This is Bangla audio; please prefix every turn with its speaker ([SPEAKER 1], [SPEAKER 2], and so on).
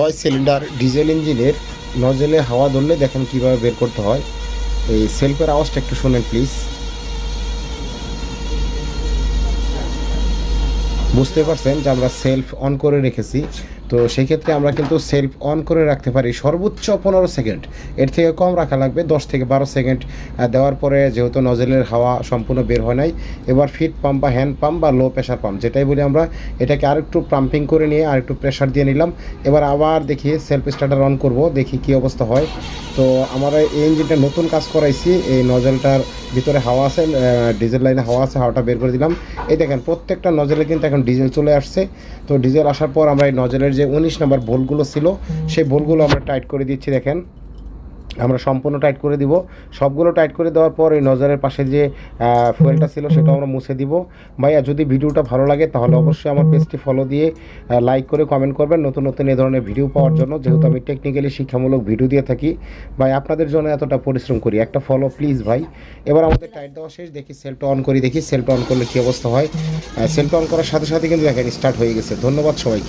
[SPEAKER 1] ছয় সিলিন্ডার ডিজেল ইঞ্জিনের নজেলে হাওয়া ধরলে দেখেন কীভাবে বের করতে হয়। এই সেলফের আওয়াজটা একটু শোনেন, প্লিজ। বুঝতে পারছেন যে আমরা সেলফ অন করে রেখেছি। তো সেই ক্ষেত্রে আমরা কিন্তু সেলফ অন করে রাখতে পারি। সর্বোচ্চ পনেরো সেকেন্ড। এর থেকে কম রাখা লাগবে, দশ থেকে বারো সেকেন্ড। দেওয়ার পরে যেহেতু নজেলের হাওয়া সম্পূর্ণ বের হয় নাই, এবার ফিট পাম্প বা হ্যান্ড পাম্প বা লো প্রেশার পাম্প যেটাই বলি আমরা, এটাকে আরেকটু পাম্পিং করে নিয়ে আরেকটু প্রেশার দিয়ে নিলাম। এবার আবার দেখি সেলফ স্টার্টার অন করব, দেখি কি অবস্থা হয়। তো আমরা এই ইঞ্জিনটা নতুন কাজ করাইছি, এই নজেলটার ভিতরে হাওয়া আছে ডিজেল লাইনে হাওয়া আছে, হাওয়াটা বের করে দিলাম। এই দেখেন, প্রত্যেকটা নজেলে কিন্তু এখন ডিজেল চলে আসছে। তো ডিজেল আসার পর আমরা এই নজেলের যে উনিশ নাম্বার বোলগুলো ছিল, সেই বোলগুলো আমরা টাইট করে দিচ্ছি, দেখেন। আমরা সম্পূর্ণ টাইট করে দিব। সবগুলো টাইট করে দেওয়ার পর এই নজরের পাশে যে ফুয়েলটা ছিল সেটা আমরা মুছে দিব। ভাইয়া, যদি ভিডিওটা ভালো লাগে, তাহলে অবশ্যই আমার পেজটি ফলো দিয়ে লাইক করে কমেন্ট করবেন। নতুন নতুন এ ধরনের ভিডিও পাওয়ার জন্য, যেহেতু আমি টেকনিক্যালি শিক্ষামূলক ভিডিও দিয়ে থাকি। ভাই, আপনাদের জন্য এতটা পরিশ্রম করি। একটা ফলো প্লিজ ভাই। এবার আমাদের টাইট দেওয়া শেষ, দেখি সেলটা অন করি, দেখি সেলটা অন করলে কী অবস্থা হয়। সেলটা অন করার সাথে সাথে কিন্তু দেখেন স্টার্ট হয়ে গেছে। ধন্যবাদ সবাইকে।